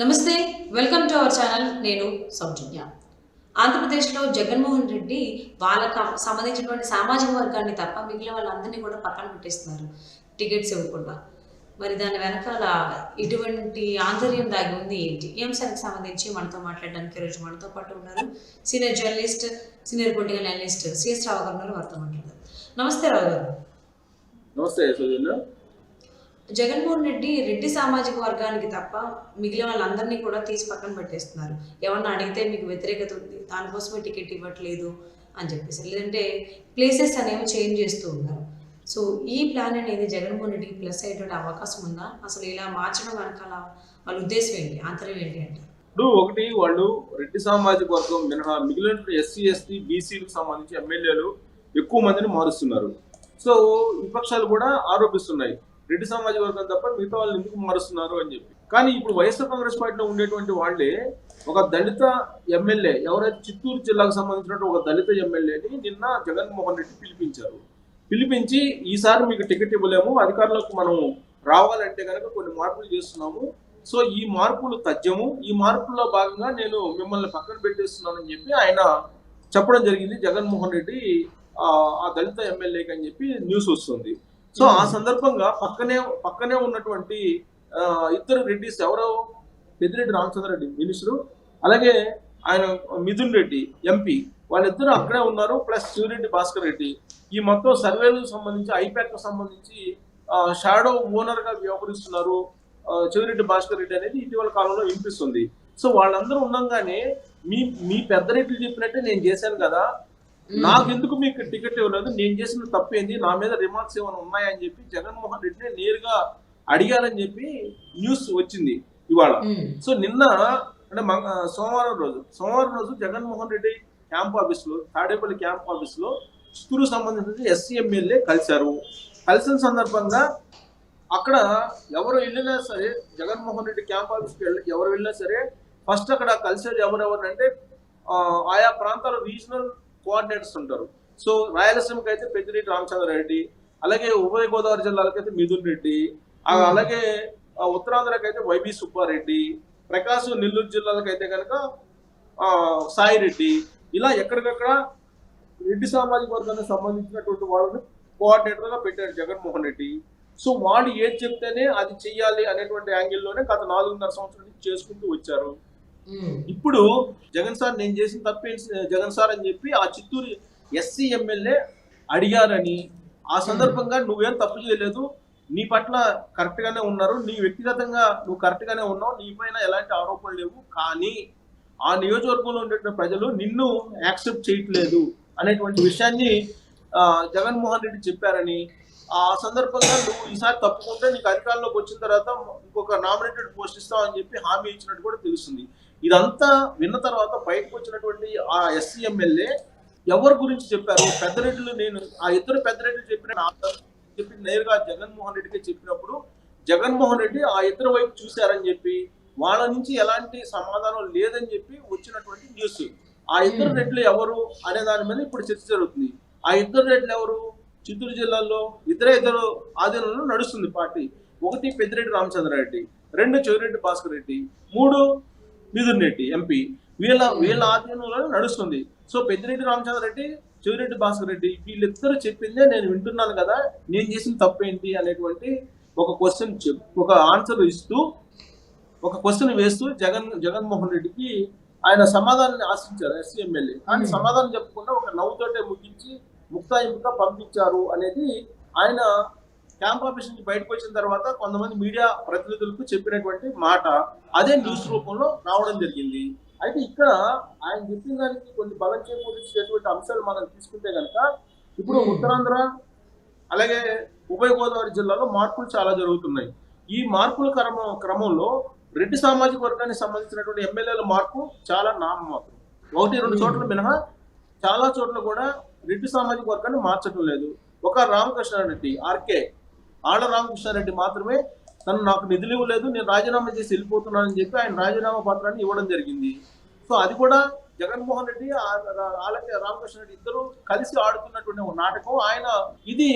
నమస్తే welcome to our channel. నేను సౌజన్య. ఆంధ్రప్రదేశ్లో జగన్మోహన్ రెడ్డి వాళ్ళకు సంబంధించినటువంటి సామాజిక వర్గాన్ని తప్ప మిగిలిన వాళ్ళందరినీ కూడా పక్కన పెట్టేస్తున్నారు. టికెట్స్ ఇవ్వకుండా. మరి దాని వెనకాల ఇటువంటి ఆంతర్యం దాగి ఉంది ఏంటి? ఈ అంశానికి సంబంధించి మనతో మాట్లాడడానికి ఈరోజు మనతో పాటు ఉన్నారు senior journalist senior political analyst CS Rao garu వారితో మాట్లాడారు నమస్తే రావు గారు. నమస్తే జగన్మోహన్ రెడ్డి రెడ్డి సామాజిక వర్గానికి తప్ప మిగిలిన వాళ్ళందరినీ కూడా తీసి పక్కన పెట్టేస్తున్నారు. ఎవరన్నా అడిగితే మీకు వ్యతిరేకత ఉంది దానికోసమే టికెట్ ఇవ్వట్లేదు అని చెప్పేసి. లేదంటే ప్లేసెస్ అనేవి చేంజ్ చేస్తూ ఉన్నారు. సో ఈ ప్లాన్ అనేది జగన్మోహన్ రెడ్డికి ప్లస్ అయ్యేటువంటి అవకాశం ఉందా? అసలు ఇలా మార్చడం వెనకాల వాళ్ళ ఉద్దేశం ఏంటి? ఆంతర్యం ఏంటి అంటే ఇప్పుడు ఒకటి వాళ్ళు రెడ్డి సామాజిక వర్గం మినహా మిగిలిన ఎస్సీ ఎస్టీ బీసీలకు సంబంధించి ఎమ్మెల్యేలు ఎక్కువ మందిని మారుస్తున్నారు. సో విపక్షాలు కూడా ఆరోపిస్తున్నాయి. రెడ్డి సామాజిక వర్గం తప్ప మిగతా వాళ్ళు ఎందుకు మారుస్తున్నారు అని చెప్పి. కానీ ఇప్పుడు వైఎస్ఆర్ కాంగ్రెస్ పార్టీలో ఉండేటువంటి వాళ్ళే ఒక దళిత ఎమ్మెల్యే ఎవరైతే చిత్తూరు జిల్లాకు సంబంధించినటువంటి ఒక దళిత ఎమ్మెల్యేని నిన్న జగన్మోహన్ రెడ్డి పిలిపించారు. పిలిపించి ఈసారి మీకు టికెట్ ఇవ్వలేము అధికారులకు మనం రావాలంటే కనుక కొన్ని మార్పులు చేస్తున్నాము. సో ఈ మార్పులు తథ్యము. ఈ మార్పుల్లో భాగంగా నేను మిమ్మల్ని పక్కన పెట్టేస్తున్నానని చెప్పి ఆయన చెప్పడం జరిగింది జగన్మోహన్ రెడ్డి ఆ దళిత ఎమ్మెల్యేకి అని చెప్పి న్యూస్ వస్తుంది. సో ఆ సందర్భంగా పక్కనే పక్కనే ఉన్నటువంటి ఇద్దరు రెడ్డిస్ ఎవరో? పెద్దిరెడ్డి రామచంద్ర రెడ్డి మినిస్టరు అలాగే ఆయన మిథున్ రెడ్డి ఎంపీ వాళ్ళిద్దరూ అక్కడే ఉన్నారు ప్లస్ శివరెడ్డి భాస్కర్ రెడ్డి. ఈ మొత్తం సర్వేలకు సంబంధించి ఐపాక్ సంబంధించి షాడో ఓనర్గా వ్యవహరిస్తున్నారు చెవిరెడ్డి భాస్కర్ రెడ్డి అనేది ఇటీవల కాలంలో వినిపిస్తుంది. సో వాళ్ళందరూ ఉండగానే మీ మీ పెద్ద రెడ్డి చెప్పినట్టే నేను చేశాను కదా. నాకెందుకు మీకు టికెట్ ఇవ్వలేదు? నేను చేసిన తప్పు ఏంది? నా మీద రిమార్క్స్ ఏమైనా ఉన్నాయని చెప్పి జగన్మోహన్ రెడ్డిని నేరుగా అడిగారని చెప్పి న్యూస్ వచ్చింది ఇవాళ. సో నిన్న అంటే సోమవారం రోజు సోమవారం రోజు జగన్మోహన్ రెడ్డి క్యాంప్ ఆఫీస్లో తాడేపల్లి క్యాంప్ ఆఫీస్లో చిత్తూరు సంబంధించిన ఎస్సీ ఎమ్మెల్యే కలిశారు. కలిసిన సందర్భంగా అక్కడ ఎవరు వెళ్ళినా సరే జగన్మోహన్ రెడ్డి క్యాంప్ ఆఫీస్కి వెళ్ళి ఎవరు వెళ్ళినా సరే ఫస్ట్ అక్కడ కలిసేది ఎవరెవరు అంటే ఆయా ప్రాంతాల రీజనల్ కోఆర్డినేటర్స్ ఉంటారు. సో రాయలసీమకి అయితే పెద్దిరెడ్డి రామచంద్రారెడ్డి అలాగే ఉభయ గోదావరి జిల్లాలకైతే మిథున్ రెడ్డి. అలాగే ఉత్తరాంధ్రకి అయితే వైబి సుబ్బారెడ్డి ప్రకాశం నెల్లూరు జిల్లాలకైతే కనుక ఆ, సాయి రెడ్డి ఇలా ఎక్కడికక్కడ రెడ్డి సామాజిక వర్గానికి సంబంధించినటువంటి వాళ్ళని కోఆర్డినేటర్గా పెట్టారు జగన్మోహన్ రెడ్డి. సో వాళ్ళు ఏది చెప్తేనే అది చెయ్యాలి అనేటువంటి యాంగిల్లోనే గత నాలుగున్నర సంవత్సరాల నుంచి చేసుకుంటూ వచ్చారు. ఇప్పుడు జగన్ సార్ నేను చేసిన తప్పే జగన్ సార్ అని చెప్పి ఆ చిత్తూరు ఎస్సీ ఎమ్మెల్యే అడిగారని ఆ సందర్భంగా నువ్వేం తప్పు చేయలేదు నీ పట్ల కరెక్ట్ గానే ఉన్నారు నీ వ్యక్తిగతంగా నువ్వు కరెక్ట్ గానే ఉన్నావు నీ పైన ఎలాంటి ఆరోపణలు లేవు కానీ ఆ నియోజకవర్గంలో ఉండే ప్రజలు నిన్ను యాక్సెప్ట్ చేయట్లేదు అనేటువంటి విషయాన్ని ఆ, జగన్మోహన్ రెడ్డి చెప్పారని ఆ సందర్భంగా నువ్వు ఈసారి తప్పుకుంటే నీకు అధికారంలోకి వచ్చిన తర్వాత ఇంకొక నామినేటెడ్ పోస్ట్ ఇస్తామని చెప్పి హామీ ఇచ్చినట్టు కూడా తెలుస్తుంది. ఇదంతా విన్న తర్వాత బయటకు వచ్చినటువంటి ఆ ఎస్సీ ఎమ్మెల్యే ఎవరి గురించి చెప్పారు? పెద్దరెడ్డిలు నేను ఆ ఇద్దరు పెద్దరెడ్డిలు చెప్పిన చెప్పి నేరుగా జగన్మోహన్ రెడ్డికి చెప్పినప్పుడు జగన్మోహన్ రెడ్డి ఆ ఇద్దరు వైపు చూశారని చెప్పి వాళ్ళ నుంచి ఎలాంటి సమాధానం లేదని చెప్పి వచ్చినటువంటి న్యూస్. ఆ ఇద్దరు Hmm. రెడ్లు ఎవరు అనే దాని మీద ఇప్పుడు చర్చ జరుగుతుంది. ఆ ఇద్దరు రెడ్లు ఎవరు? చిత్తూరు జిల్లాలో ఇద్దరే ఇద్దరు ఆధీనంలో నడుస్తుంది పార్టీ. ఒకటి పెద్దిరెడ్డి రామచంద్రారెడ్డి రెండు చెవిరెడ్డి భాస్కర్ రెడ్డి మూడు మిథున్ రెడ్డి ఎంపీ వీళ్ళ వీళ్ళ ఆధీనంలో నడుస్తుంది. సో పెద్దిరెడ్డి రామచంద్రారెడ్డి చెవిరెడ్డి భాస్కర్ రెడ్డి వీళ్ళిద్దరు చెప్పిందే నేను వింటున్నాను కదా నేను చేసిన తప్పేంటి అనేటువంటి ఒక క్వశ్చన్ ఒక ఆన్సర్ ఇస్తూ ఒక క్వశ్చన్ వేస్తూ జగన్ జగన్మోహన్ రెడ్డికి ఆయన సమాధానాన్ని ఆశించారు ఎస్సీ ఎమ్మెల్యే. కానీ Hmm. సమాధానం చెప్పకుండా ఒక నవ్వుతోటే ముగించి ముక్తాయింపుగా పంపించారు అనేది ఆయన క్యాంప్ ఆఫీస్ నుంచి బయటకు వచ్చిన తర్వాత కొంతమంది మీడియా ప్రతినిధులకు చెప్పినటువంటి మాట అదే న్యూస్ రూపంలో రావడం జరిగింది అయితే ఇక్కడ ఆయన చెప్పిన దానికి కొన్ని బలం చేకూర్చేటువంటి అంశాలు మనం తీసుకుంటే కనుక ఇప్పుడు Hmm. ఉత్తరాంధ్ర అలాగే ఉభయ గోదావరి జిల్లాలో మార్పులు చాలా జరుగుతున్నాయి ఈ మార్పుల క్రమ క్రమంలో రెడ్డి సామాజిక వర్గానికి సంబంధించినటువంటి ఎమ్మెల్యేల మార్పు చాలా నామమాత్రం ఒకటి రెండు Hmm. చోట్ల మినహా చాలా చోట్ల కూడా రెడ్డి సామాజిక వర్గాన్ని మార్చడం లేదు ఒక రామకృష్ణారెడ్డి ఆర్కే ఆళ్ళ రామకృష్ణారెడ్డి మాత్రమే తను నాకు నిధులు ఇవ్వలేదు నేను రాజీనామా చేసి వెళ్ళిపోతున్నానని చెప్పి ఆయన రాజీనామా పత్రాన్ని ఇవ్వడం జరిగింది. సో అది కూడా జగన్మోహన్ రెడ్డి ఆ- ఆ- ఆలకే రామకృష్ణారెడ్డి ఇద్దరు కలిసి ఆడుతున్నటువంటి నాటకం. ఆయన ఇది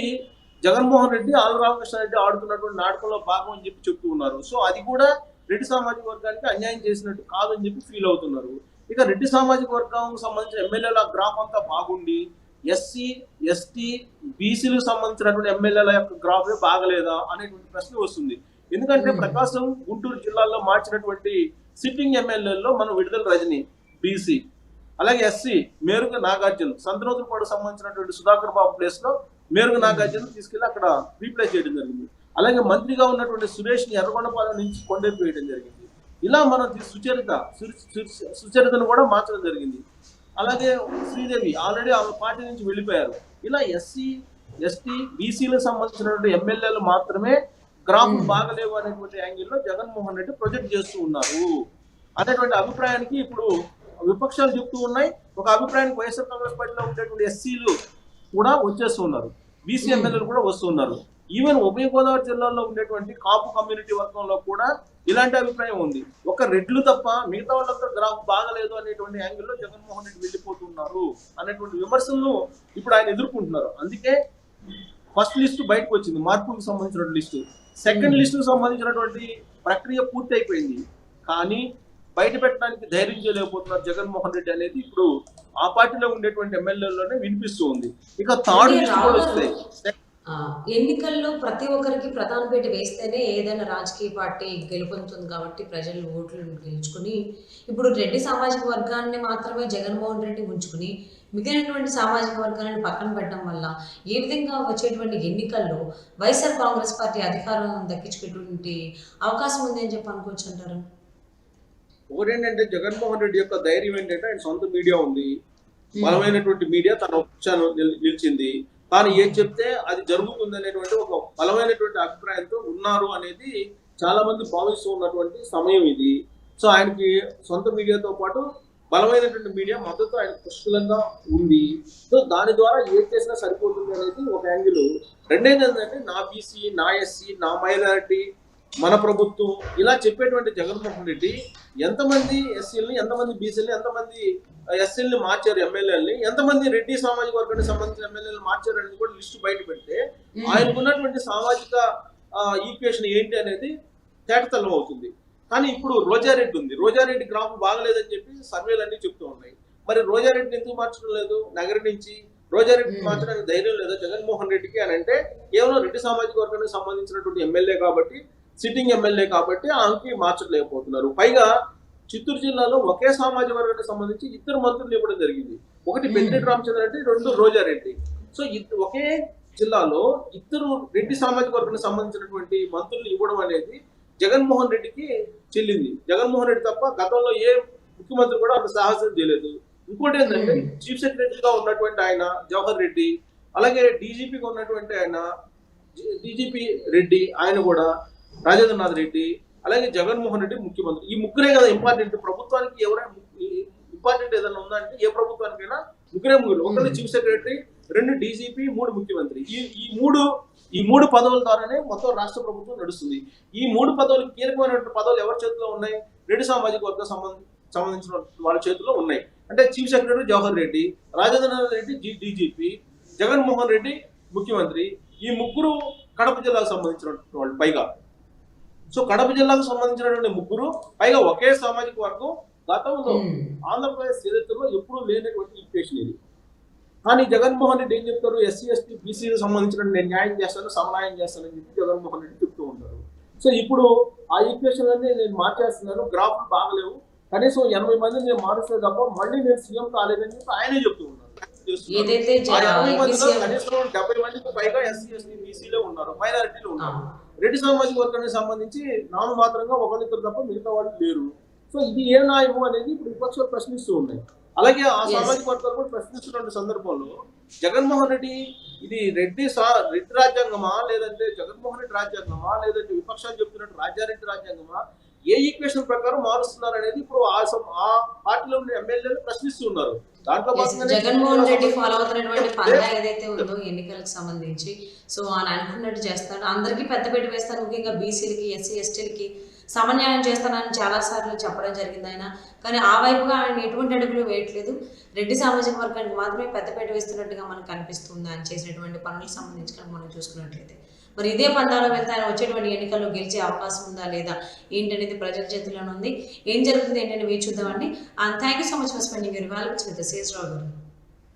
జగన్మోహన్ రెడ్డి ఆళ్ళ రామకృష్ణారెడ్డి ఆడుతున్నటువంటి నాటకంలో భాగం అని చెప్పి చెప్తూ ఉన్నారు. సో అది కూడా రెడ్డి సామాజిక వర్గానికి అన్యాయం చేసినట్టు కాదని చెప్పి ఫీల్ అవుతున్నారు. ఇక రెడ్డి సామాజిక వర్గం సంబంధించిన ఎమ్మెల్యేల గ్రాఫ్ అంతా బాగుండి ఎస్సీ ఎస్టీ బీసీలకు సంబంధించినటువంటి ఎమ్మెల్యేల యొక్క గ్రాఫే బాగలేదా అనేటువంటి ప్రశ్న వస్తుంది. ఎందుకంటే Hmm. ప్రకాశం గుంటూరు జిల్లాల్లో మార్చినటువంటి సిట్టింగ్ ఎమ్మెల్యేల్లో మనం విడుదల రజని బీసీ అలాగే ఎస్సీ మేరుగ నాగార్జున సంతనోతులపాడు సంబంధించినటువంటి సుధాకర్ బాబు ప్లేస్లో మేరుగ నాగార్జున తీసుకెళ్ళి అక్కడ రీప్లేస్ చేయడం జరిగింది. అలాగే మంత్రిగా ఉన్నటువంటి సురేష్ని ఎర్రగొండపాలెం నుంచి కొండేపు వేయడం జరిగింది. ఇలా మనం సుచరిత సుచరితను కూడా మార్చడం జరిగింది. అలాగే శ్రీదేవి ఆల్రెడీ ఆమె పార్టీ నుంచి వెళ్ళిపోయారు ఇలా ఎస్సీ ఎస్టీ బీసీలకు సంబంధించినటువంటి ఎమ్మెల్యేలు మాత్రమే గ్రాఫ్ Hmm. బాగలేవు అనేటువంటి యాంగిల్లో జగన్మోహన్ రెడ్డి ప్రొజెక్ట్ చేస్తూ ఉన్నారు అనేటువంటి అభిప్రాయానికి ఇప్పుడు విపక్షాలు చెప్తూ ఉన్నాయి ఒక అభిప్రాయానికి వైఎస్ఆర్ కాంగ్రెస్ పార్టీలో ఉండేటువంటి ఎస్సీలు కూడా వచ్చేస్తూ ఉన్నారు బీసీ. ఎమ్మెల్యేలు కూడా వస్తున్నారు ఈవెన్ ఉభయ గోదావరి జిల్లాలో ఉండేటువంటి కాపు కమ్యూనిటీ వర్గంలో కూడా ఇలాంటి అభిప్రాయం ఉంది. ఒక రెడ్లు తప్ప మిగతా వాళ్ళంతా గ్రాఫ్ బాగలేదు అనేటువంటి యాంగిల్లో జగన్మోహన్ రెడ్డి వెళ్ళిపోతున్నారు అనేటువంటి విమర్శలను ఇప్పుడు ఆయన ఎదుర్కొంటున్నారు. అందుకే ఫస్ట్ లిస్ట్ బయటకు వచ్చింది మార్పులకు సంబంధించిన లిస్టు. సెకండ్. లిస్టుకు సంబంధించినటువంటి ప్రక్రియ పూర్తి అయిపోయింది. కానీ బయట పెట్టడానికి ధైర్యం చేయలేకపోతున్నారు జగన్మోహన్ రెడ్డి అనేది ఇప్పుడు ఆ పార్టీలో ఉండేటువంటి ఎమ్మెల్యేలోనే వినిపిస్తూ ఉంది. ఇక థర్డ్ లిస్ట్ కూడా వస్తాయి ఆ, ఎన్నికల్లో ప్రతి ఒక్కరికి ప్రధాన పేట వేస్తేనే ఏదైనా రాజకీయ పార్టీ గెలుపొందుతుంది కాబట్టి ప్రజలు ఓట్లు గెలుచుకుని ఇప్పుడు రెడ్డి సామాజిక వర్గాన్ని మాత్రమే జగన్మోహన్ రెడ్డి ఉంచుకుని మిగిలినటువంటి సామాజిక వర్గాలను పక్కన పెట్టడం వల్ల ఏ విధంగా వచ్చేటువంటి ఎన్నికల్లో వైఎస్ఆర్ కాంగ్రెస్ పార్టీ అధికారం దక్కించుకునేటువంటి అవకాశం ఉంది అని చెప్పి అనుకోవచ్చు అంటారు? ఒకటేంటంటే జగన్మోహన్ రెడ్డి యొక్క ధైర్యం ఏంటంటే ఆయన సొంత మీడియా ఉంది. బలమైనటువంటి మీడియా తన నిలిచింది. తాను ఏం చెప్తే అది జరుగుతుంది అనేటువంటి ఒక బలమైనటువంటి అభిప్రాయంతో ఉన్నారు అనేది చాలా మంది భావిస్తూ ఉన్నటువంటి సమయం ఇది. సో ఆయనకి సొంత మీడియాతో పాటు బలమైనటువంటి మీడియా మద్దతు ఆయన పుష్కలంగా ఉంది. సో దాని ద్వారా ఏం చేసినా సరిపోతుంది అనేది ఒక యాంగిల్. రెండేది ఏంటంటే నా బీసీ నా ఎస్సీ నా మైనారిటీ మన ప్రభుత్వం ఇలా చెప్పేటువంటి జగన్మోహన్ రెడ్డి ఎంతమంది ఎస్సీలని ఎంతమంది బీసీలని ఎంతమంది ఎస్సీలని మార్చారు ఎమ్మెల్యేలని ఎంతమంది రెడ్డి సామాజిక వర్గానికి సంబంధించిన ఎమ్మెల్యేలు మార్చారు అనేది కూడా లిస్టు బయట పెడితే ఆయనకు ఉన్నటువంటి సామాజిక ఈక్వేషన్ ఏంటి అనేది తేటతల్లం అవుతుంది. కానీ ఇప్పుడు రోజారెడ్డి ఉంది. రోజారెడ్డి గ్రాఫ్ బాగలేదని చెప్పి సర్వేలు అన్ని చెప్తూ ఉన్నాయి. మరి రోజారెడ్డిని ఎందుకు మార్చడం లేదు? నగరి నుంచి రోజారెడ్డిని. మార్చడానికి ధైర్యం లేదా జగన్మోహన్ రెడ్డికి అని అంటే కేవలం రెడ్డి సామాజిక వర్గానికి సంబంధించినటువంటి ఎమ్మెల్యే కాబట్టి సిట్టింగ్ ఎమ్మెల్యే కాబట్టి ఆమెకి మార్చలేకపోతున్నారు. పైగా చిత్తూరు జిల్లాలో ఒకే సామాజిక వర్గానికి సంబంధించి ఇద్దరు మంత్రులు ఇవ్వడం జరిగింది. ఒకటి Hmm. పెద్దిరెడ్డి రామచంద్ర రెడ్డి రెండు రోజారెడ్డి. సో ఒకే జిల్లాలో ఇద్దరు రెడ్డి సామాజిక వర్గానికి సంబంధించినటువంటి మంత్రులు ఇవ్వడం అనేది జగన్మోహన్ రెడ్డికి చెల్లింది. జగన్మోహన్ రెడ్డి తప్ప గతంలో ఏ ముఖ్యమంత్రి కూడా అంత సాహసం చేయలేదు. ఇంకోటి ఏంటంటే Hmm. చీఫ్ సెక్రటరీగా ఉన్నటువంటి ఆయన జవహర్ రెడ్డి అలాగే డీజీపీగా ఉన్నటువంటి ఆయన డీజీపీ రెడ్డి ఆయన కూడా రాజేంద్రనాథ్ రెడ్డి అలాగే జగన్మోహన్ రెడ్డి ముఖ్యమంత్రి. ఈ ముగ్గురే కదా ఇంపార్టెంట్. ప్రభుత్వానికి ఎవరైనా ఇంపార్టెంట్ ఏదైనా ఉందంటే ఏ ప్రభుత్వానికైనా ముగ్గురే ముగ్గురు. ఒకటి. చీఫ్ సెక్రటరీ రెండు డీజీపీ మూడు ముఖ్యమంత్రి. ఈ ఈ మూడు ఈ మూడు పదవుల ద్వారానే మొత్తం రాష్ట్ర ప్రభుత్వం నడుస్తుంది. ఈ మూడు పదవులు కీలకమైనటువంటి పదవులు ఎవరి చేతిలో ఉన్నాయి? రెడ్డి సామాజిక వర్గం సంబంధ సంబంధించిన వాళ్ళ చేతిలో ఉన్నాయి. అంటే chief secretary Jawahar Reddy Rajendranath Reddy DGP Jaganmohan Reddy ముఖ్యమంత్రి. ఈ ముగ్గురు కడప జిల్లాకు సంబంధించిన వాళ్ళు పైగా. సో కడప జిల్లాకు సంబంధించినటువంటి ముగ్గురు పైగా ఒకే సామాజిక వర్గం గతంలో. ఆంధ్రప్రదేశ్ చరిత్రలో ఎప్పుడూ లేనటువంటి ఈక్వేషన్ ఇది. కానీ జగన్మోహన్ రెడ్డి ఏం చెప్తారు? ఎస్సీ ఎస్టీ బీసీకి సంబంధించిన నేను న్యాయం చేస్తాను సమన్వయం చేస్తానని చెప్పి జగన్మోహన్ రెడ్డి చెప్తూ ఉంటారు. సో ఇప్పుడు ఆ ఈక్వేషన్ అన్ని నేను మార్చేస్తున్నాను గ్రాఫ్లు బాగలేవు. కనీసం ఎనభై మందిని నేను మారుస్తే తప్ప మళ్ళీ నేను సీఎం కాలేదని చెప్పి ఆయనే చెప్తూ ఉన్నారు డెబ్బై మందికి పైగా ఎస్సీ ఎస్టీ బీసీలో మైనారిటీలు ఉన్నారు. రెడ్డి సామాజిక వర్గానికి సంబంధించి నామ మాత్రంగా ఒకరిద్దరు తప్ప మిగతా వాళ్ళు లేరు. సో ఇది ఏ న్యాయము అనేది ఇప్పుడు విపక్షాలు ప్రశ్నిస్తూ ఉన్నాయి. అలాగే ఆ. సామాజిక వర్గాలు కూడా ప్రశ్నిస్తున్న సందర్భంలో జగన్మోహన్ రెడ్డి ఇది రెడ్డి సా రెడ్డి రాజ్యాంగమా? లేదంటే జగన్మోహన్ రెడ్డి రాజ్యాంగమా? లేదంటే విపక్షాలు చెప్తున్నట్టు రాజారెడ్డి రాజ్యాంగమా? ఏ ఈక్వేషన్ ప్రకారం మారుస్తున్నారు అనేది ఇప్పుడు ఆ సం- ఆ పార్టీలో ఉన్న ఎమ్మెల్యేలు ప్రశ్నిస్తున్నారు దాంట్లో జగన్మోహన్ రెడ్డి ఫాలో అవుతున్నటువంటి పందా ఏదైతే ఉందో ఎన్నికలకు సంబంధించి సో ఆయన అనుకున్నట్టు చేస్తాడు. అందరికీ పెద్దపీట వేస్తాను ముఖ్యంగా బీసీలకి ఎస్సీ ఎస్టీలకి సమన్యాయం చేస్తానని చాలా సార్లు చెప్పడం జరిగింది ఆయన. కానీ ఆ వైపుగా ఆయన ఎటువంటి అడుగులు వేయట్లేదు. రెడ్డి సామాజిక వర్గానికి మాత్రమే పెద్దపీట వేస్తున్నట్టుగా మనకు కనిపిస్తుంది. ఆయన చేసినటువంటి పనులకు సంబంధించి మనం చూసుకున్నట్లయితే. మరి ఇదే పందాలో వెళ్తే ఆయన వచ్చేటువంటి ఎన్నికల్లో గెలిచే అవకాశం ఉందా లేదా ఏంటనేది ప్రజల చేతిలోనే ఉంది. ఏం జరుగుతుంది ఏంటని వేచి చూద్దామండి. And thank you so much for spending your values with Sesharao garu.